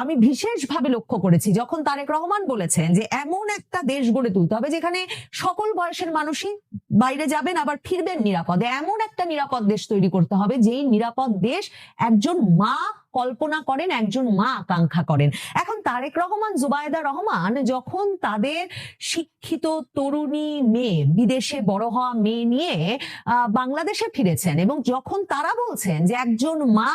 আমি বিশেষভাবে লক্ষ্য করেছি, যখন তারেক রহমান বলেছেন যে এমন একটা দেশ গড়ে তুলতে হবে যেখানে সকল বয়সের মানুষই বাইরে যাবেন, আবার ফিরবেন নিরাপদে। এমন একটা নিরাপদ দেশ তৈরি করতে হবে, যেই নিরাপদ দেশ একজন মা কল্পনা করেন, একজন মা আকাঙ্ক্ষা করেন। এখন তারেক রহমান, জুবায়দা রহমান যখন তাদের শিক্ষিত তরুণী মেয়ে, বিদেশে বড় হওয়া মেয়ে নিয়ে বাংলাদেশে ফিরেছেন এবং যখন তারা বলছেন যে একজন মা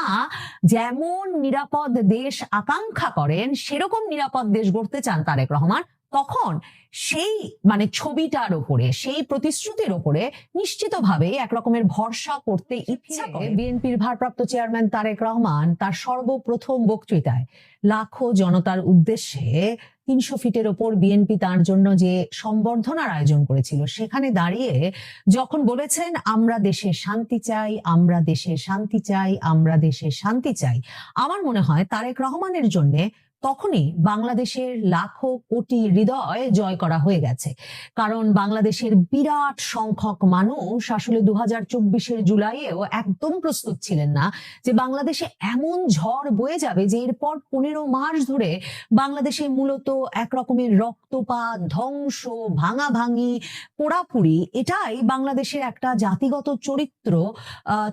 যেমন নিরাপদ দেশ আকাঙ্ক্ষা করেন, সেরকম নিরাপদ দেশ গড়তে চান তারেক রহমান তখন সেই মানে ছবিটার ওপরে সেই প্রতিশ্রুতির ওপরে নিশ্চিতভাবে এক রকমের ভরসা করতে ইচ্ছা করে। বিএনপির ভারপ্রাপ্ত চেয়ারম্যান তারেক রহমান তার সর্বপ্রথম বক্তৃতায় লাখো জনতার উদ্দেশ্যে তিনশো ফিটের ওপর বিএনপি তার জন্য যে সম্বর্ধনার আয়োজন করেছিল সেখানে দাঁড়িয়ে যখন বলেছেন আমরা দেশে শান্তি চাই আমরা দেশে শান্তি চাই আমরা দেশে শান্তি চাই। আমার মনে হয় তারেক রহমানের জন্য তখনই বাংলাদেশের লাখো কোটি হৃদয় জয় করা হয়ে গেছে। কারণ বাংলাদেশের বিরাট সংখ্যক মানুষ আসলে দু হাজার চব্বিশের জুলাইয়েও একদম প্রস্তুত ছিলেন না যে বাংলাদেশে এমন ঝড় বয়ে যাবে যে এরপর পনেরো মাস ধরে বাংলাদেশে মূলত এক রকমের রক্তপাত, ধ্বংস, ভাঙাভাঙি পোড়াপুরি এটাই বাংলাদেশের একটা জাতিগত চরিত্র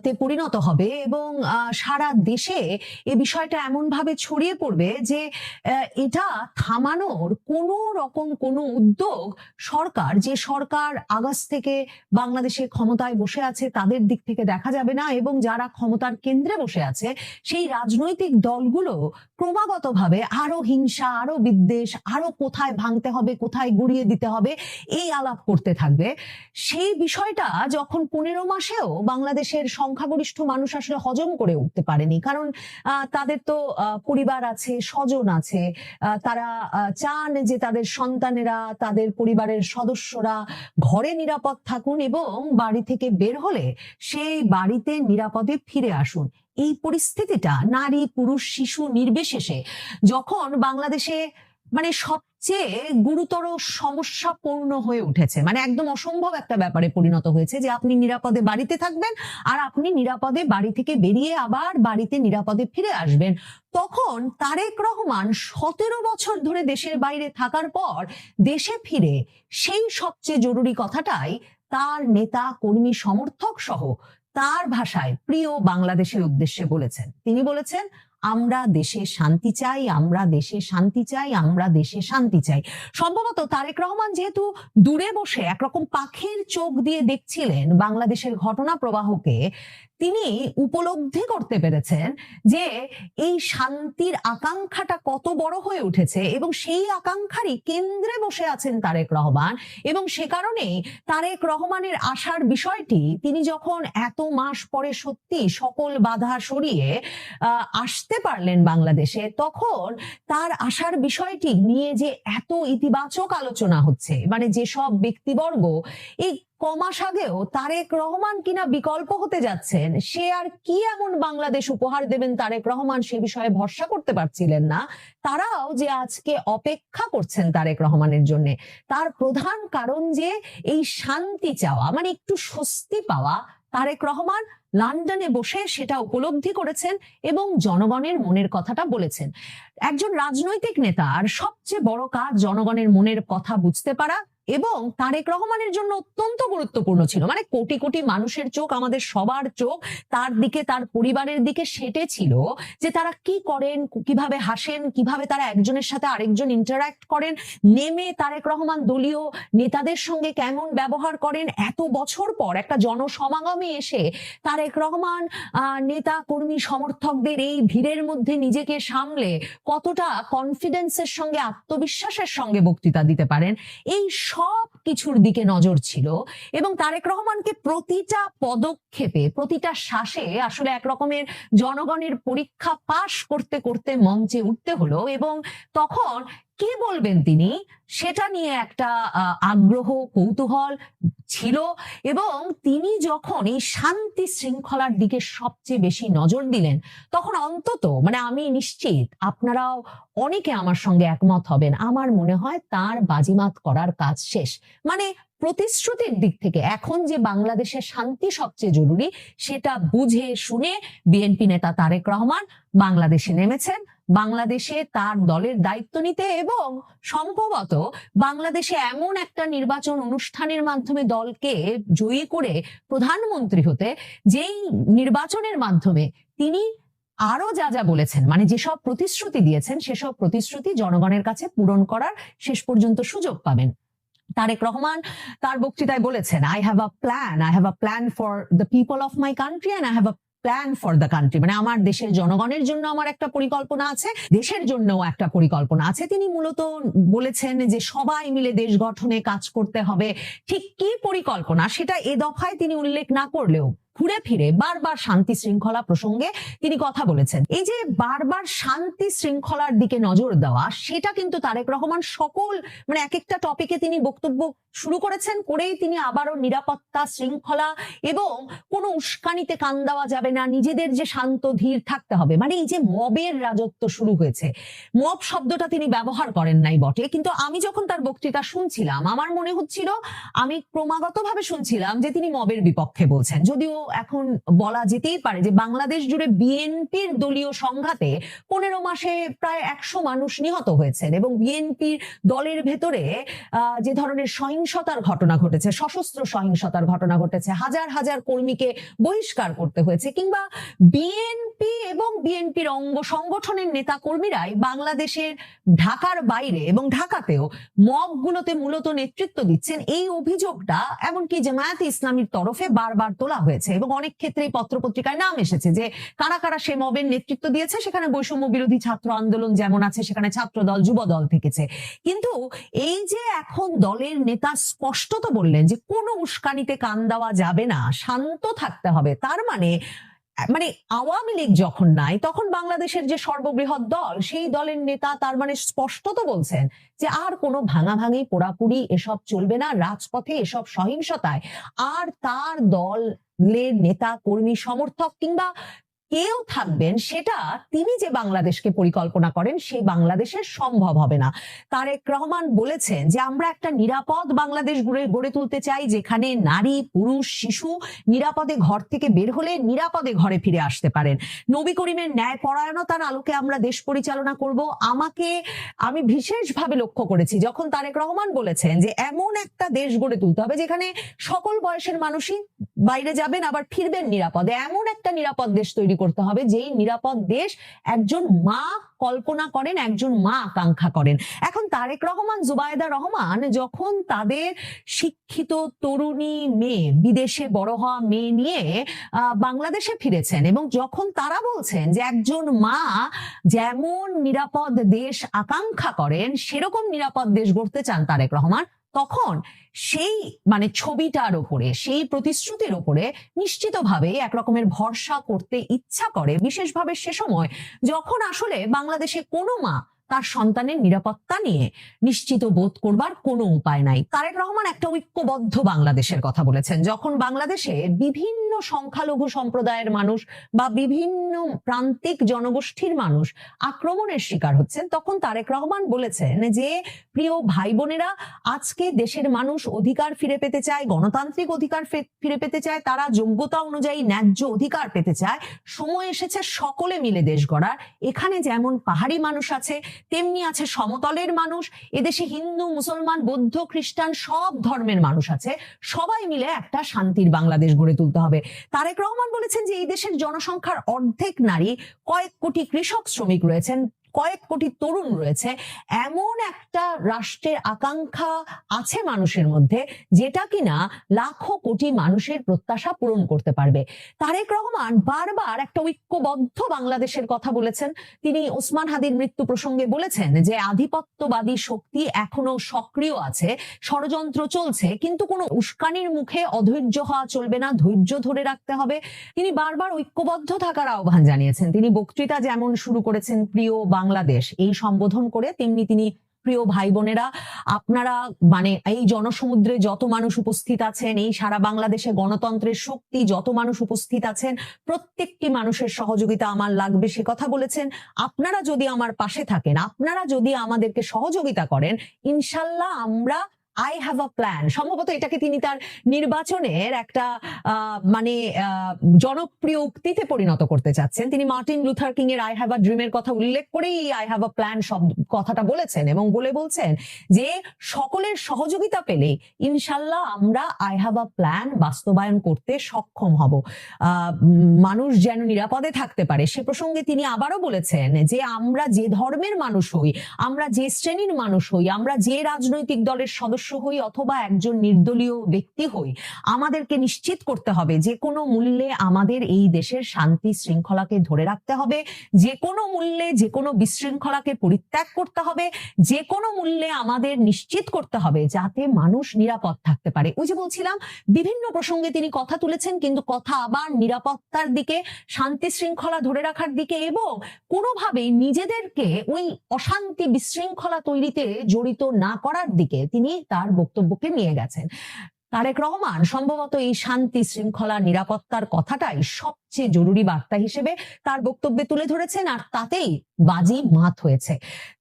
তে পরিণত হবে এবং সারা দেশে এ বিষয়টা এমনভাবে ছড়িয়ে পড়বে যে এটা থামানোর কোনো রকম কোনো উদ্যোগ সরকার, যে সরকার আগস্ট থেকে বাংলাদেশে ক্ষমতায় বসে আছে, তাদের দিক থেকে দেখা যাবে না এবং যারা ক্ষমতার কেন্দ্রে বসে আছে, সেই রাজনৈতিক দলগুলো ক্রমাগতভাবে আরও হিংসা, আরও বিদ্বেষ, আরও কোথায় ভাঙতে হবে, কোথায় গুড়িয়ে দিতে হবে, এই আলাপ করতে থাকবে। সেই বিষয়টা যখন পনেরো মাসেও বাংলাদেশের সংখ্যাগরিষ্ঠ মানুষ আসলে হজম করে উঠতে পারেনি, কারণ তাদের তো পরিবার আছে, স্বজন আছে তারা চান যে তাদের সন্তানেরা, তাদের পরিবারের সদস্যরা ঘরে নিরাপদ থাকুন এবং বাড়ি থেকে বের হলে সেই বাড়িতে নিরাপদে ফিরে আসুন। এই পরিস্থিতিটা নারী, পুরুষ, শিশু নির্বিশেষে যখন বাংলাদেশে মানে সবচেয়ে গুরুতর সমস্যাপূর্ণ হয়ে উঠেছে। মানে একদম অসম্ভব একটা ব্যাপারে পরিণত হয়েছে যে আপনি নিরাপদে বাড়িতে থাকবেন আর আপনি নিরাপদে বাড়ি থেকে বেরিয়ে আবার বাড়িতে নিরাপদে ফিরে আসবেন। তখন তারেক রহমান সতেরো বছর ধরে দেশের বাইরে থাকার পর দেশে ফিরে সেই সবচেয়ে জরুরি কথাটাই তার নেতা, কর্মী, সমর্থক সহ তার ভাষায় প্রিয় বাংলাদেশের উদ্দেশ্যে বলেছেন। তিনি বলেছেন আমরা দেশে শান্তি চাই, আমরা দেশে শান্তি চাই, আমরা দেশে শান্তি চাই। সম্ভবত তারেক রহমান যেহেতু দূরে বসে একরকম পাখির চোখ দিয়ে দেখছিলেন বাংলাদেশের ঘটনা প্রবাহকে তিনি উপলব্ধি করতে পেরেছেন যে এই শান্তির আকাঙ্ক্ষাটা কত বড় হয়ে উঠেছে এবং সেই আকাঙ্ক্ষারই কেন্দ্রে বসে আছেন তারেক রহমান। এবং সে কারণেই তারেক রহমানের আসার বিষয়টি তিনি যখন এত মাস পরে সত্যি সকল বাধা সরিয়ে আসতে পারলেন বাংলাদেশে, তখন তার আসার বিষয়টি নিয়ে যে এত ইতিবাচক আলোচনা হচ্ছে মানে যেসব ব্যক্তিবর্গ এই কমাস আগেও তারেক রহমান কিনা বিকল্প হতে যাচ্ছেন, সে আর কি এমন বাংলাদেশ উপহার দেবেন তারেক রহমান সে বিষয়ে ভরসা করতে পারছিলেন না? তারাও যে আজকে অপেক্ষা করছেন তারেক রহমানের জন্য, তার প্রধান কারণ যে এই শান্তি চাওয়া মানে একটু স্বস্তি পাওয়া তারেক রহমান লন্ডনে বসে সেটা উপলব্ধি করেছেন এবং জনগণের মনের কথাটা বলেছেন। একজন রাজনৈতিক নেতার সবচেয়ে বড় কাজ জনগণের মনের কথা বুঝতে পারা এবং তারেক রহমানের জন্য অত্যন্ত গুরুত্বপূর্ণ ছিল। মানে কোটি কোটি মানুষের চোখ আমাদের সবার চোখ, তার দিকে, তার পরিবারের দিকে সেটে ছিল যে তারা কি করেন, কীভাবে হাসেন, কীভাবে তারা একজনের সাথে আরেকজন ইন্টারাক্ট করেন, নেমে তারেক রহমান দলীয় নেতাদের সঙ্গে কেমন ব্যবহার করেন, এত বছর পর একটা জনসমাগমে এসে তারেক রহমান নেতা, কর্মী, সমর্থকদের এই ভিড়ের মধ্যে নিজেকে সামলে কতটা কনফিডেন্সের সঙ্গে, আত্মবিশ্বাসের সঙ্গে বক্তৃতা দিতে পারেন, এই সব কিছুর দিকে নজর ছিল এবং তারেক রহমানকে প্রতিটা পদক্ষেপে, প্রতিটা শ্বাসে আসলে এক রকমের জনগণের পরীক্ষা পাশ করতে করতে মঞ্চে উঠতে হলো এবং তখন কি বলবেন তিনি? সেটা নিয়ে একটা আগ্রহ, কৌতূহল ছিল এবং তিনি যখন এই শান্তি শৃঙ্খলার দিকে সবচেয়ে বেশি নজর দিলেন, তখন অন্তত মানে আমি নিশ্চিত আপনারাও অনেকে আমার সঙ্গে একমত হবেন, আমার মনে হয় তার বাজিমাত করার কাজ শেষ। মানে প্রতিশ্রুতির দিক থেকে এখন যে বাংলাদেশের শান্তি সবচেয়ে জরুরি, সেটা বুঝে শুনে বিএনপি নেতা তারেক রহমান বাংলাদেশে নেমেছেন। বাংলাদেশে তার দলের দায়িত্ব নিতে এবং সম্ভবত বাংলাদেশে এমন একটা নির্বাচন অনুষ্ঠানের মাধ্যমে দলকে জয়ী করে প্রধানমন্ত্রী হতে, যেই নির্বাচনের মাধ্যমে তিনি আরও যা যা বলেছেন মানে যেসব প্রতিশ্রুতি দিয়েছেন, সেসব প্রতিশ্রুতি জনগণের কাছে পূরণ করার শেষ পর্যন্ত সুযোগ পাবেন। তারেক রহমান তার বক্তৃতায় বলেছেন I have a plan I have a plan for the people of my country and I have a plan for the country মানে আমার দেশের জনগণের জন্য আমার একটা পরিকল্পনা আছে, দেশের জন্যও একটা পরিকল্পনা আছে। তিনি মূলত বলেছেন যে সবাই মিলে দেশ গঠনে কাজ করতে হবে। ঠিক কি পরিকল্পনা সেটা এ দফায় তিনি উল্লেখ না করলেও ঘুরে ফিরে বারবার শান্তি শৃঙ্খলা প্রসঙ্গে তিনি কথা বলেছেন। এই যে বারবার শান্তি শৃঙ্খলার দিকে নজর দেওয়া, সেটা কিন্তু তারেক রহমান সকল মানে এক একটা টপিকে তিনি বক্তব্য শুরু করেছেন, করেই তিনি আবারও নিরাপত্তা শৃঙ্খলা এবং কোনো উস্কানিতে কান দেওয়া যাবে না, নিজেদের যে শান্ত ধীর থাকতে হবে। মানে এই যে মবের রাজত্ব শুরু হয়েছে, মব শব্দটা তিনি ব্যবহার করেন নাই বটে, কিন্তু আমি যখন তার বক্তৃতা শুনছিলাম, আমার মনে হচ্ছিল, আমি ক্রমাগতভাবে শুনছিলাম যে তিনি মবের বিপক্ষে বলছেন, যদিও এখন বলা যেতেই পারে যে বাংলাদেশ জুড়ে বিএনপির দলীয় সংঘাতে পনেরো মাসে প্রায় একশো মানুষ নিহত হয়েছেন এবং বিএনপির দলের ভেতরে যে ধরনের সহিংসতার ঘটনা ঘটেছে, সশস্ত্র সহিংসতার ঘটনা ঘটেছে, হাজার হাজার কর্মীকে বহিষ্কার করতে হয়েছে কিংবা বিএনপি এবং বিএনপির অঙ্গ সংগঠনের নেতা কর্মীরাই বাংলাদেশের ঢাকার বাইরে এবং ঢাকাতেও মবগুলোতে মূলত নেতৃত্ব দিচ্ছেন। এই অভিযোগটা এমনকি জামায়াতে ইসলামীর তরফে বারবার তোলা হয়েছে। এবং অনেক ক্ষেত্রে পত্রপত্রিকায় নাম এসেছে যে কারা কারা সে মবের নেতৃত্ব দিয়েছে, সেখানে বৈষম্য বিরোধী ছাত্র আন্দোলন যেমন আছে, সেখানে ছাত্র দল, যুব দল থেকেছে। কিন্তু এই যে এখন দলের নেতা স্পষ্টত বললেন যে কোনো উস্কানিতে কান দেওয়া যাবে না, শান্ত থাকতে হবে। তার মানে মানে আওয়ামী লীগ যখন নাই, তখন বাংলাদেশের যে সর্ববৃহৎ দল, সেই দলের নেতা তার মানে স্পষ্টত বলছেন যে আর কোনো ভাঙাভাঙি, পোড়াপুড়ি এসব চলবে না, রাজপথে এসব সহিংসতায়। আর তার দল নেতা, কর্মী, সমর্থক কিংবা কেউ থাকবেন, সেটা তিনি যে বাংলাদেশকে পরিকল্পনা করেন, সেই বাংলাদেশের সম্ভব হবে না। তারেক রহমান বলেছেন যে, আমরা একটা নিরাপদ বাংলাদেশ গড়ে তুলতে চাই, যেখানে নারী, পুরুষ, শিশু নিরাপদে ঘর থেকে বের হলে নিরাপদে ঘরে ফিরে আসতে পারেন। নবী করিমের ন্যায় পরায়ণতার আলোকে আমরা দেশ পরিচালনা করব। আমাকে, আমি বিশেষভাবে লক্ষ্য করেছি, যখন তারেক রহমান বলেছেন যে, এমন একটা দেশ গড়ে তুলতে হবে, যেখানে সকল বয়সের মানুষই বাইরে যাবেন, আবার ফিরবেন নিরাপদে। এমন একটা নিরাপদ দেশ তৈরি করতে হবে, যেই নিরাপদ দেশ একজন মা কল্পনা করেন, একজন মা আকাঙ্ক্ষা করেন। এখন তারেক রহমান, জুবায়দা রহমান যখন তাদের শিক্ষিত তরুণী মেয়ে, বিদেশে বড় হওয়া মেয়ে নিয়ে বাংলাদেশে ফিরেছেন এবং যখন তারা বলছেন যে একজন মা যেমন নিরাপদ দেশ আকাঙ্ক্ষা করেন, সেরকম নিরাপদ দেশ গড়তে চান তারেক রহমান তখন সেই মানে ছবিটার ওপরে, সেই প্রতিশ্রুতির ওপরে নিশ্চিতভাবে এক রকমের ভরসা করতে ইচ্ছা করে। বিশেষভাবে সে সময় যখন আসলে বাংলাদেশে কোনো মা তার সন্তানের নিরাপত্তা নিয়ে নিশ্চিত বোধ করবার কোনো উপায় নাই। তারেক রহমান একটা ঐক্যবদ্ধ বাংলাদেশের কথা বলেছেন। যখন বাংলাদেশে বিভিন্ন সংখ্যালঘু সম্প্রদায়ের মানুষ বা বিভিন্ন প্রান্তিক জনগোষ্ঠীর মানুষ আক্রমণের শিকার হচ্ছেন, তখন তারেক রহমান বলেছেন যে, প্রিয় ভাই বোনেরা আজকে দেশের মানুষ অধিকার ফিরে পেতে চায়, গণতান্ত্রিক অধিকার ফিরে পেতে চায়, তারা যোগ্যতা অনুযায়ী ন্যায্য অধিকার পেতে চায়। সময় এসেছে সকলে মিলে দেশ গড়ার। এখানে যেমন পাহাড়ি মানুষ আছে তেমনি আছে সমতলের মানুষ, এদেশে হিন্দু, মুসলমান, বৌদ্ধ, খ্রিস্টান সব ধর্মের মানুষ আছে। সবাই মিলে একটা শান্তির বাংলাদেশ গড়ে তুলতে হবে। তারেক রহমান বলেছেন যে, এই দেশের জনসংখ্যার অর্ধেক নারী কয়েক কোটি কৃষক শ্রমিক রয়েছেন। কয়েক কোটি তরুণ রয়েছে। এমন একটা রাষ্ট্রের আকাঙ্ক্ষা আছে মানুষের মধ্যে যেটা কিনা লাখো কোটি মানুষের প্রত্যাশা পূরণ করতে পারবে। তারেক রহমান বারবার একটা ঐক্যবদ্ধ বাংলাদেশের কথা বলেছেন। তিনি ওসমান হাদির মৃত্যু প্রসঙ্গে বলেছেন যে আধিপত্যবাদী শক্তি এখনও সক্রিয় আছে ষড়যন্ত্র চলছে কিন্তু কোনো উস্কানির মুখে অধৈর্য হওয়া চলবে না ধৈর্য ধরে রাখতে হবে। তিনি বারবার ঐক্যবদ্ধ থাকার আহ্বান জানিয়েছেন। তিনি বক্তৃতা যেমন শুরু করেছেন প্রিয় বাংলাদেশ। এই সম্বোধন করে তেমনি তিনি প্রিয় ভাই বোনেরা আপনারা মানে এই জনসমুদ্রে যত মানুষ উপস্থিত আছেন, এই সারা বাংলাদেশে গণতন্ত্রের শক্তি যত মানুষ উপস্থিত আছেন, প্রত্যেকটি মানুষের সহযোগিতা আমার লাগবে, সে কথা বলেছেন। আপনারা যদি আমার পাশে থাকেন, আপনারা যদি আমাদেরকে সহযোগিতা করেন, ইনশাল্লাহ আমরা আই হ্যাভ আ প্ল্যান সম্ভবত এটাকে তিনি তার নির্বাচনের একটা মানে জনপ্রিয় উক্তিতে পরিণত করতে চাচ্ছেন। তিনি মার্টিন লুথার কিং এর আই হ্যাভ আ ড্রিমের কথা উল্লেখ করেই আই হ্যাভ আ প্ল্যান সব কথাটা বলেছেন এবং বলে বলছেন যে সকলের সহযোগিতা পেলে ইনশাল্লাহ আমরা আই হ্যাভ আ প্ল্যান বাস্তবায়ন করতে সক্ষম হব। মানুষ যেন নিরাপদে থাকতে পারে। সে প্রসঙ্গে তিনি আবারও বলেছেন যে আমরা যে ধর্মের মানুষ হই, আমরা যে শ্রেণির মানুষ হই, আমরা যে রাজনৈতিক দলের সদস্য হই অথবা একজন নির্দলীয় ব্যক্তি হই, আমাদেরকে নিশ্চিত করতে হবে যে কোনো মূল্যে আমাদের এই দেশের শান্তি শৃঙ্খলাকে ধরে রাখতে হবে, যে কোনো মূল্যে যে কোনো বিশৃঙ্খলাকে পরিত্যাগ করতে হবে, যে কোনো মূল্যে আমাদের নিশ্চিত করতে হবে যাতে মানুষ নিরাপদ থাকতে পারে। ওই যে বলছিলাম, বিভিন্ন প্রসঙ্গে তিনি কথা তুলেছেন, কিন্তু কথা আবার নিরাপত্তার দিকে, শান্তি শৃঙ্খলা ধরে রাখার দিকে এবং কোনোভাবেই নিজেদেরকে ওই অশান্তি বিশৃঙ্খলা তৈরিতে জড়িত না করার দিকে তিনি তার বক্তব্যকে নিয়ে গেছেন। তারেক রহমান সম্ভবত এই শান্তি শৃঙ্খলা নিরাপত্তার কথাটাই সবচেয়ে জরুরি বার্তা হিসেবে তার বক্তব্যে তুলে ধরেছেন আর তাতেই বাজি মাত হয়েছে।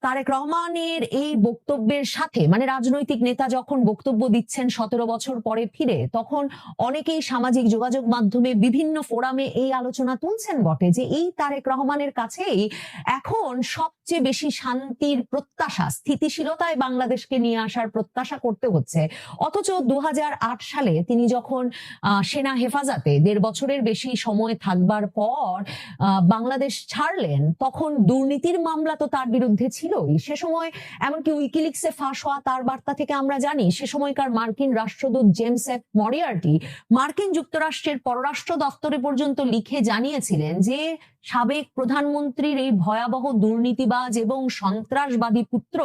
তারেক রহমানের এই বক্তব্যের সাথে মানে রাজনৈতিক নেতা যখন বক্তব্য দিচ্ছেন সতেরো বছর পরে ফিরে, তখন অনেকেই সামাজিক যোগাযোগ মাধ্যমে বিভিন্ন ফোরামে এই আলোচনা তুলছেন বটে যে এই তারেক রহমানের কাছেই এখন সবচেয়ে বেশি শান্তির প্রত্যাশা, স্থিতিশীলতায় বাংলাদেশকে নিয়ে আসার প্রত্যাশা করতে হচ্ছে। অথচ দু হাজার আট সালে তিনি যখন সেনা হেফাজতে দেড় বছরের বেশি সময় থাকবার পর বাংলাদেশ ছাড়লেন, তখন দুর্নীতির মামলা তো তার বিরুদ্ধে ছিলই। সে সময় এমনকি উইকিলিক্সে ফাঁস হওয়া তার বার্তা থেকে আমরা জানি, সে সময়কার মার্কিন রাষ্ট্রদূত জেমস এফ মরিয়ার্টি মার্কিন যুক্তরাষ্ট্রের পররাষ্ট্র দপ্তরে পর্যন্ত লিখে জানিয়েছিলেন যে সাবেক প্রধানমন্ত্রীর এই ভয়াবহ দুর্নীতিবাজ এবং সন্ত্রাসবাদী পুত্র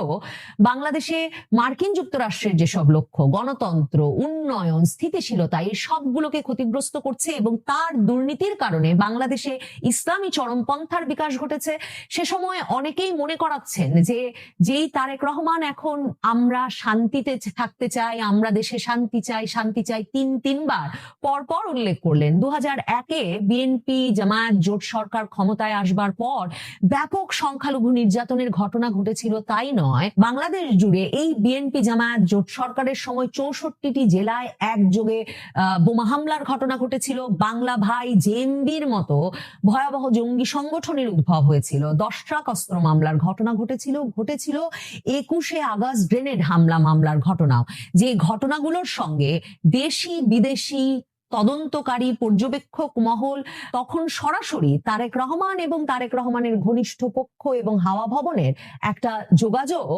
বাংলাদেশে মার্কিন যুক্তরাষ্ট্রের যেসব লক্ষ্য, গণতন্ত্র, উন্নয়ন, স্থিতিশীলতা, এই সবগুলোকে ক্ষতিগ্রস্ত করছে এবং তার দুর্নীতির কারণে বাংলাদেশে ইসলামী চরমপন্থার বিকাশ ঘটেছে। সে সময় অনেকেই মনে করাচ্ছেন যে, যেই তারেক রহমান এখন আমরা শান্তিতে থাকতে চাই, আমরা দেশে শান্তি চাই শান্তি চাই তিন তিনবার, পরপর উল্লেখ করলেন। দু হাজার একে বিএনপি, জামায়াত, জোট সরকার ক্ষমতায় আসবার পর ব্যাপক সংখ্যালঘু নির্যাতনের ঘটনা ঘটেছিল তাই নয়। বাংলাদেশ জুড়ে এই বিএনপি জামায়াত জোট সরকারের সময় চৌষট্টিটি জেলায় একযোগে বোমা হামলার ঘটনা ঘটেছিল। বাংলা ভাই জেএমবির মতো ভয়াবহ জঙ্গি সংগঠনের উদ্ভব হয়েছিল। দশট্রাক অস্ত্র মামলার ঘটনা ঘটেছিল। ঘটেছিল একুশে আগস্ট গ্রেনেড হামলা মামলার ঘটনাও। যে ঘটনাগুলোর সঙ্গে দেশি বিদেশি তদন্তকারী পর্যবেক্ষক মহল তখন সরাসরি তারেক রহমান এবং তারেক রহমানের ঘনিষ্ঠ পক্ষ এবং হাওয়া ভবনের একটা যোগাযোগ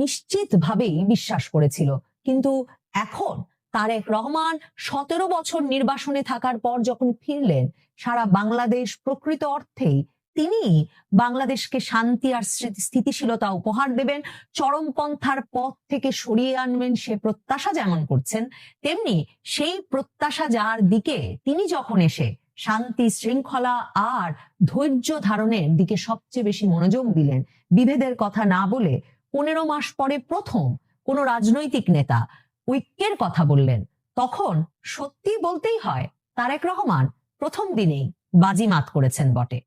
নিশ্চিতভাবেই বিশ্বাস করেছিল। কিন্তু এখন তারেক রহমান সতেরো বছর নির্বাসনে থাকার পর যখন ফিরলেন, সারা বাংলাদেশ প্রকৃত অর্থেই তিনি বাংলাদেশকে শান্তি আর স্থিতিশীলতা উপহার দেবেন, চরমপন্থার পথ থেকে সরিয়ে আনবেন, সে প্রত্যাশা যেমন করছেন, তেমনি সেই প্রত্যাশা যার দিকে তিনি যখন এসে শান্তি, শৃঙ্খলা আর ধৈর্য ধারণের দিকে সবচেয়ে বেশি মনোযোগ দিলেন, বিভেদের কথা না বলে পনেরো মাস পরে প্রথম কোন রাজনৈতিক নেতা ঐক্যের কথা বললেন, তখন সত্যি বলতেই হয়, তারেক রহমান প্রথম দিনেই বাজিমাত করেছেন বটে।